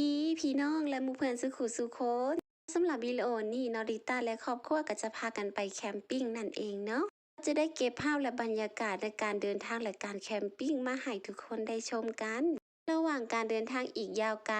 ดีพี่น้องและมู่เพื่อนสุขุสุคนสำหรับวิดีโอนี้นอริต้าและครอบครัวก็จะพากันไปแคมปิ้งนั่นเองเนาะจะได้เก็บภาพและบรรยากาศในการเดินทางและการแคมปิ้งมาให้ทุกคนได้ชมกัน ระหว่างการเดินทางอีกยาวไกล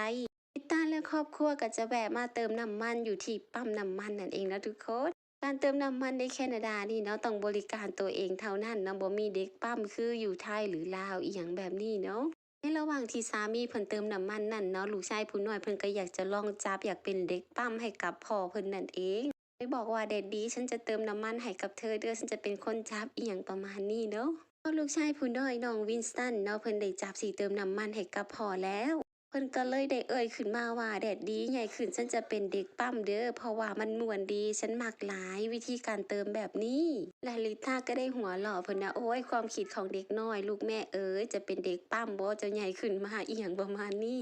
ลิต้าและครอบครัวก็จะแวะมาเติมน้ำมันอยู่ที่ปั๊มน้ำมันนั่นเองนะทุกคน การเติมน้ำมันในแคนาดานี่เนาะต้องบริการตัวเองเท่านั้นเนาะบ่มีเด็กปั๊มคืออยู่ไทยหรือลาวอีหยังแบบนี้เนาะ ในระหว่างที่สามีเพิ่นเติมน้ำมันนั่นเนาะลูกชายผู้น้อยเพิ่นก็อยากจะลองจับอยากเป็นเด็กปั้มให้กับพ่อเพิ่นนั่นเองไปบอกว่าเด็ดดีฉันจะเติมน้ำมันให้กับเธอเด้อฉันจะเป็นคนจับอีหยังประมาณนี้เนาะพอลูกชายผู้น้อยน้องวินสตันเนาะเพิ่นได้จับสีเติมน้ำมันให้กับพ่อแล้ว เพิ่นก็เลยได้เอ่ยขึ้นมาว่าแดดดีใหญ่ขึ้นฉันจะเป็นเด็กปั๊มเด้อเพราะว่ามันม่วนดีฉันมักหลายวิธีการเติมแบบนี้และลิต้าก็ได้หัวเราะเพิ่นนะโอ้ยความคิดของเด็กน้อย ลูกแม่เอ๋ยจะเป็นเด็กปั๊มบ่จะใหญ่ขึ้นมาอีหยังประมาณนี้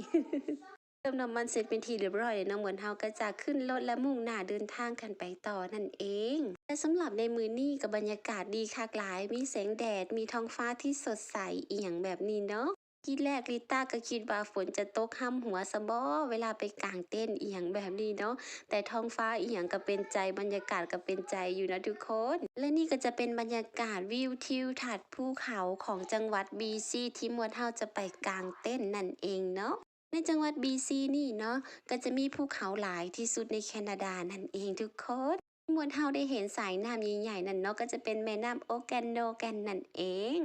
เติมน้ำมันเสร็จเป็นทีเรียบร้อยแล้วเนาะเหมือนเฮาก็จะขึ้นรถและมุ่งหน้าเดินทางกันไปต่อนั่นเองแต่สำหรับในมือนี้กับบรรยากาศดีคักหลาย มีแสงแดดมีท้องฟ้าที่สดใสอีหยังแบบนี้เนาะ ทีแรกลิต้าก็คิดว่าฝนจะตกห้ำหัวสะบอเวลาไปกลางเต้นเอียงแบบนี้เนาะแต่ท้องฟ้าเอียงก็เป็นใจบรรยากาศก็เป็นใจอยู่นะทุกคน และนี่ก็จะเป็นบรรยากาศวิวทิวทัศน์ภูเขาของจังหวัดบีซีที่มวลเฮาจะไปกลางเต้นนั่นเองเนาะในจังหวัดบีซีนี่เนาะก็จะมีภูเขาหลายที่สุดในแคนาดานั่นเองทุกคนมวลเฮาได้เห็นสายน้ำใหญ่ๆนั่นเนาะก็จะเป็นแม่น้ำโอแกนโนแกนนั่นเอง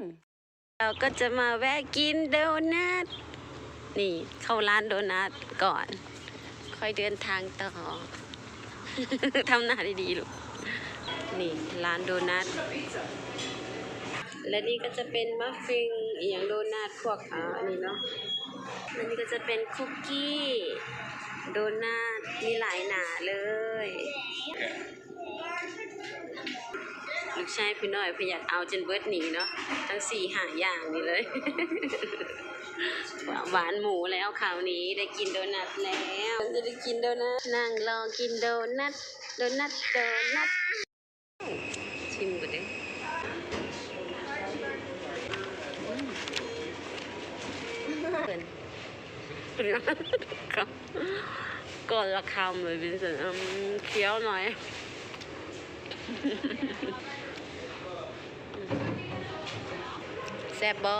เราก็จะมาแวะกินโดนัท นี่เข้าร้านโดนัทก่อน ค่อยเดินทางต่อ ทำหน้าดีๆลูก นี่ร้านโดนัท และนี่ก็จะเป็นมัฟฟินอย่างโดนัทพวกอ่าอันนี้เนาะ และนี่ก็จะเป็นคุกกี้ โดนัท มีหลายหนาเลย ลูกชายพี่น้อยพี่อยากเอาจนเบิดหนีเนาะทั้งสี่หาอย่างนี่เลยหวานหวานหมูแล้วคราวนี้ได้กินโดนัทแล้วจะได้กินโดนัทนั่งรอกินโดนัทโดนัทโดนัทชิมก่อนเด้ออืมเปิ่นครับก่อนละคำเลยวินเซนต์อืมเคี้ยวหน่อย แซ่บบอ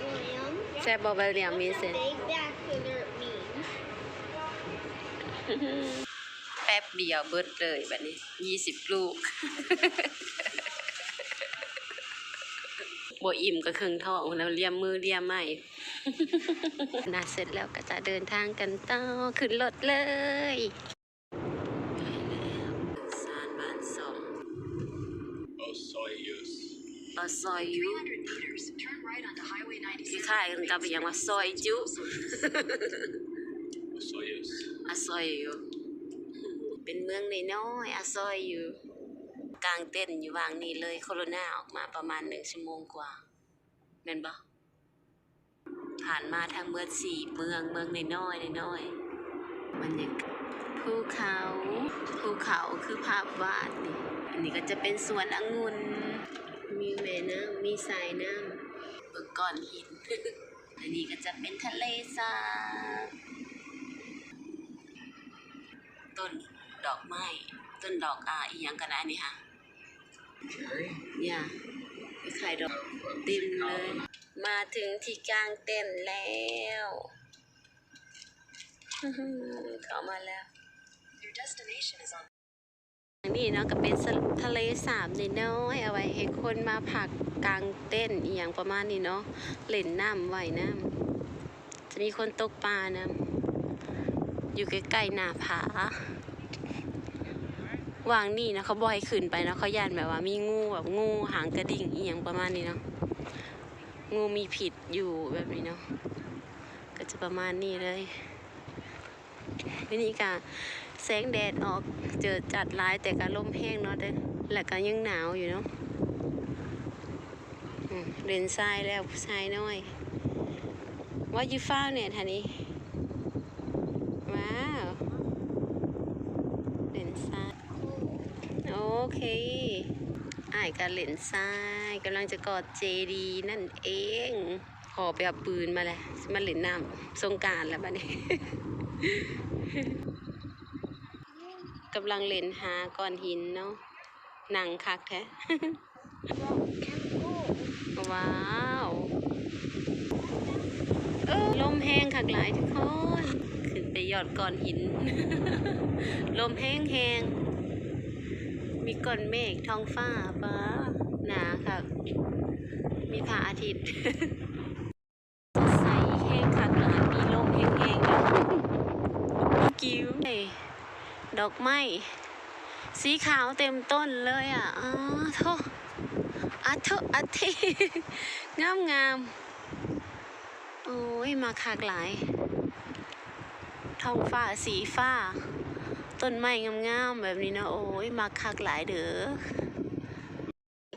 William, แซ่บบอเบลเลียมมีเซน big back figure means แป๊บเดียวเบิดเลยแบบนี้ยี่สิบลูกบ่อิ่มก็ครึ่งท้องแล้วเลียมมือเลียมไม่นาเสร็จแล้วก็จะเดินทางกันต่อขึ้นรถเลยสารบ้านสอง Osoyuz. เอาซอยยุ 300 meters, คือ 97. ค่ายกันกับอย่างว่าซอยจุ Osoyuz. อาซอยอยู่ เป็นเมืองน้อยๆอาซอยอยู่ กลางเต้นท์อยู่วางนี้เลยโคโรนาออกมาประมาณหนึ่งชั่วโมงกว่าแม่นบ่ผ่านมาทางเมืองสี่เมืองเมืองน้อยๆน้อยๆมันยังภูเขาภูเขาคือภาพวาดนี่อันนี้ก็จะเป็นสวนองุ่นมีแม่น้ำมีสายน้ำเบิกก้อนหินอันนี้ก็จะเป็นทะเลสาบต้นดอกไม้ต้นดอกอ่าอีหยังกันนะอันนี่ค่ะ Cherry. เนี่ยมีไข่ดอกเต็มเลย มาถึงที่กลางเต้นท์แล้วเข้ามาแล้ว Your destination is on อันนี้เนาะก็เป็นทะเลสาบน้อยๆเอาไว้ให้คนมาพักกลางเต้นอีหยังประมาณนี้เนาะเล่นน้ำว่ายน้ำจะมีคนตกปลานะอยู่ใกล้ๆหน้าผาวางนี่นะเขาบอยขึ้นไปนะเขาย่านแบบว่ามีงูแบบงูหางกระดิ่งอีหยังประมาณนี้เนาะงูมีผิดอยู่แบบนี้เนาะก็จะประมาณนี้เลยวิธีการ แสงแดดออกเจอจัดร้ายแต่ก็ลมแห้งเนาะเด้อและก็ยังหนาวอยู่เนาะเดินทรายแล้วผู้ชายน้อยว่ายูฟ้าเนี่ยท่านี้ว้าวเดินทรายโอเคอ้ายการเล่นทรายกำลังจะกอดเจดีนั่นเองขอไปเอาปืนมาแหละมาเล่นน้ำสงการแล้วบัดนี้ กำลังเล่นหาก้อนหินเนาะหนังคักแท้ ว้าวเออลมแห้งคักหลายทุกคน ขึ้นไปยอดก้อนหิน ลมแห้งแห้งมีก้อนเมฆท้องฟ้าฟ้าหนาค่ะ มีพระอาทิตย์ใสแห้งคักหลายมีลมแห้งแห้งกิ้วเอ้ย ดอกไม้สีขาวเต็มต้นเลยอะอ๋อโทอัทเถอะอัทเทงามงามโอ้ยมาคากหลายท้องฟ้าสีฟ้า ต้นไม้งามๆแบบนี้นะโอ้ยมาคากหลายเด้อ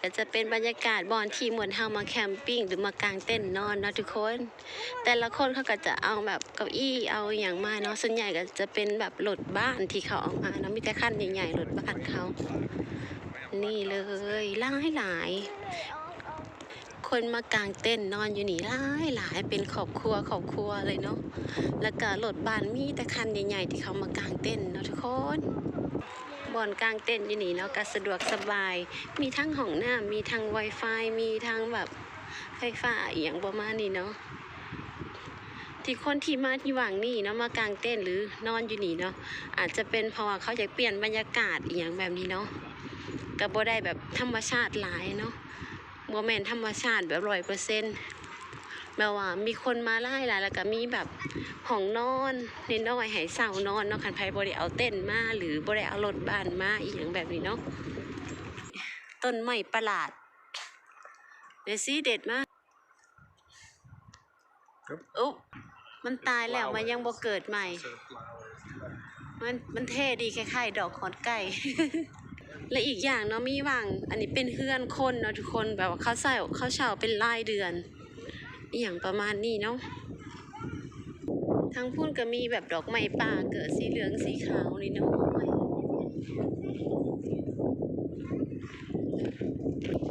ก็จะเป็นบรรยากาศบอนที่เหมือนเฮามาแคมปิ้งหรือมากางเต้นนอนเนาะทุกคน แต่ละคนเขาก็จะเอาแบบเก้าอี้เอาอย่างมาเนาะส่วนใหญ่ก็จะเป็นแบบรถบ้านที่เขาเอามาเนาะมีแต่ขั้นใหญ่ๆรถบ้านเขา นี่เลยหลายหลาย คนมากางเต้นนอนอยู่นี่หลายหลายเป็นครอบครัวครอบครัวเลยเนาะแล้วก็รถบ้านมีแต่คันใหญ่ๆที่เขามากางเต้นเนาะทุกคน บ่อนกลางเต้นอยู่นี่เนาะก็สะดวกสบาย มีทั้งห้องน้ำมีทั้ง Wi-Fi มีทั้งแบบไฟฟ้าอหย่างประมาณนี้เนาะที่คนที่มาที่หวังนี่เนาะมากางเต้นหรือนอนอยู่นี่เนาะอาจจะเป็นเพราะว่าเขาอยากเปลี่ยนบรรยากาศอหย่างแบบนี้เนาะก็บ่ได้แบบธรรมชาติหลายเนาะบ่แมนธรรมชาติแบบร้อยเปอร์เซ็นต์ แบบว่ามีคนมาไล่หลายแล้วก็มีแบบห้องนอนน้อยๆให้เสานอนเนาะคันไผบ่ได้เอาเต้นท์มาหรือบ่ได้เอารถบ้านมาอีหยังแบบนี้เนาะต้นไม้ประหลาดเดยวซี่เด็ดมากอุ๊บมันตายแล้วมันยังบ่เกิดใหม่ มันมันเท่ดีคล้ายๆดอกขอนไก่ และอีกอย่างเนาะมีหวัง อันนี้เป็นเฮือนคนเนาะทุกคนแบบว่าเขาใส่เขาเช่าเป็นรายเดือน อหย่างประมาณนี้เนาะทางพุ่นก็มีแบบดอกไม้ป่าเกิดสีเหลืองสีขาวนี่เนาะ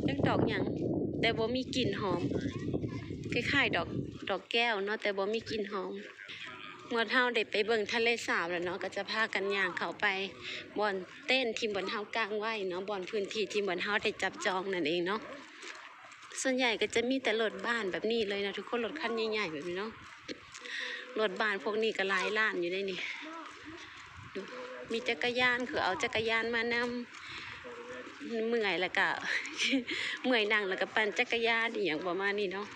เรียกดอกหยังแต่บ่มีกลิ่นหอมคล้ายๆดอกดอกแก้วเนาะแต่บ่มีกลิ่นหอมเมื่อเท่าได้ไปเบิ่งทะเลสาบแล้วเนาะก็จะพากันย่างเขาไปบ่อนเต้นที่บ่อนเฮากางไว้เนาะบ่อนพื้นที่ที่บ่อนเฮาได้จับจองนั่นเองเนาะ ส่วนใหญ่ก็จะมีแต่รถบ้านแบบนี้เลยนะทุกคนรถคันใหญ่ๆแบบนี้เนาะรถบ้านพวกนี้ก็หลายล้านอยู่ได้นี่ดูมีจักรยานคือเอาจักรยานมานำเมื่อยแล้วก็เมื่อยนั่งแล้วก็ปั่นจักรยานอย่างประมาณนี้เนาะ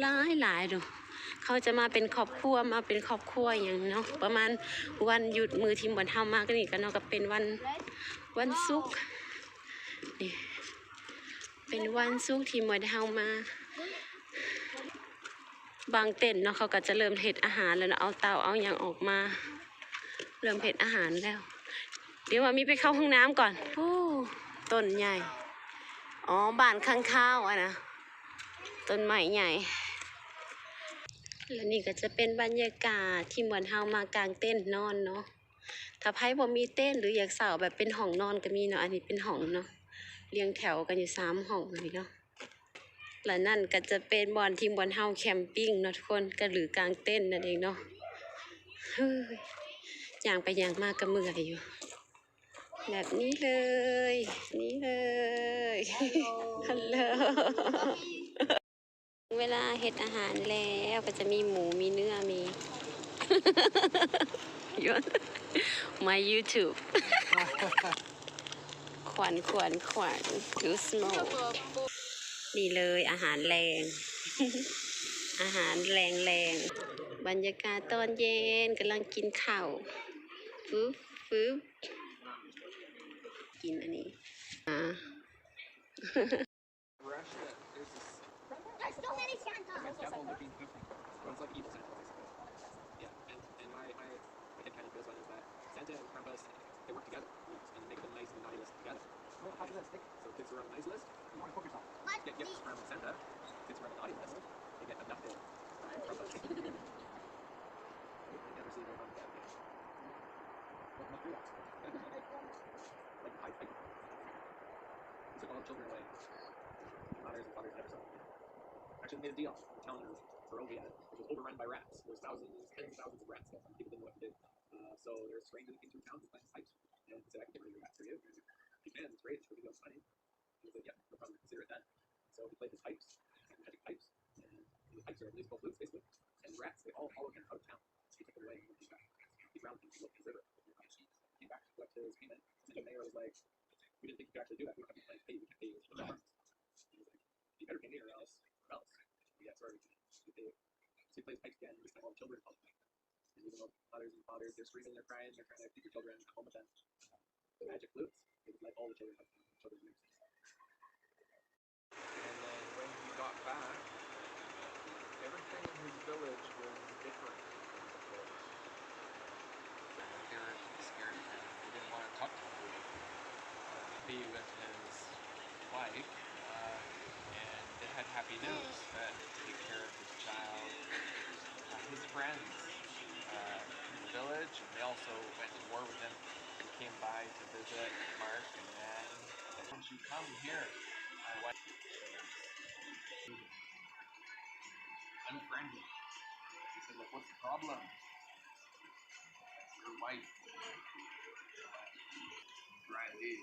หลายหลายดูเขาจะมาเป็นครอบครัวมาเป็นครอบครัวอย่างเนาะประมาณวันหยุดมือทีมบอลเฮามากนี่ก็เนาะก็เป็นวันวันศุกร์นี่ เป็นวันศุกทีมบอลเฮามา บางเต็นเนาะเขาก็จะเริ่มเฮ็ดอาหารแล้วเนาะเอาเตาเอาอย่างออกมา เริ่มเฮ็ดอาหารแล้ว เดี๋ยวว่ามีไปเข้าห้องน้ำก่อนโอ้ต้นใหญ่ อ๋อบ้านข้างข้าวอะนะต้นไม้ใหญ่ และนี่ก็จะเป็นบรรยากาศที่เหมือนเฮามากางเต้นนอนเนาะถ้าไพ่บ่มีเต้นหรืออยากสาวแบบเป็นห้องนอนก็มีเนาะอันนี้เป็นห้องเนาะ เรียงแถวกันอยู่สามห้องแบบนี้เนาะและนั่นก็จะเป็นบอนที่บอนเฮาแคมปิ้งเนาะทุกคนก็หรือกางเต้นท์นั่นเองเนาะเฮ้ยย่างไปย่างมากก็เมื่อยอยู่ แบบนี้เลย นี่เลยฮัลโหลเวลาเฮ็ดอาหารแล้วก็จะมีหมูมีเนื้อมียน my YouTube ขวัญขวัญขวัญ too small นี่เลยอาหารแรง อาหารแรงแรงบรรยากาศตอนเย็นกำลังกินข้าวฟึบฟึบกินอันนี้อ่า Actually, made a deal. Telling her Barovia, which was overrun by rats. There was thousands, tens of thousands of rats. People didn't know what to do. Uh, so they're spraying anything through town to plant pipes. And said, I can get rid of your rats for you. He can, it's great, it's really good money. He said, yeah, no problem, consider it done. So he played his pipes, magic pipes, and the pipes are musical flutes basically. And the rats, they all followed him out of town. He took them away and he back. He drowned them, he looked his river. Came back, collected his payment, and the mayor was like, we didn't think you could actually do that. We don't have any plans to pay you. We can pay you for the. He was like, you better pay me or else, pay. So he plays and this time all children him. And even though mothers and fathers, they're screaming, they're crying, they're trying to keep their children home with them. The magic flutes, it was like all the children have children's music. And then when he got back, everything in his village was different from before. They were scared of him. They didn't want to talk to him. Uh, be with his wife, uh, they had happy news that take care of his child, uh, his friends uh, in the village, and they also went to war with him. They came by to visit Mark, and then once you come here, my wife unfriendly. He said, Look, what's the problem? Your wife. Riley.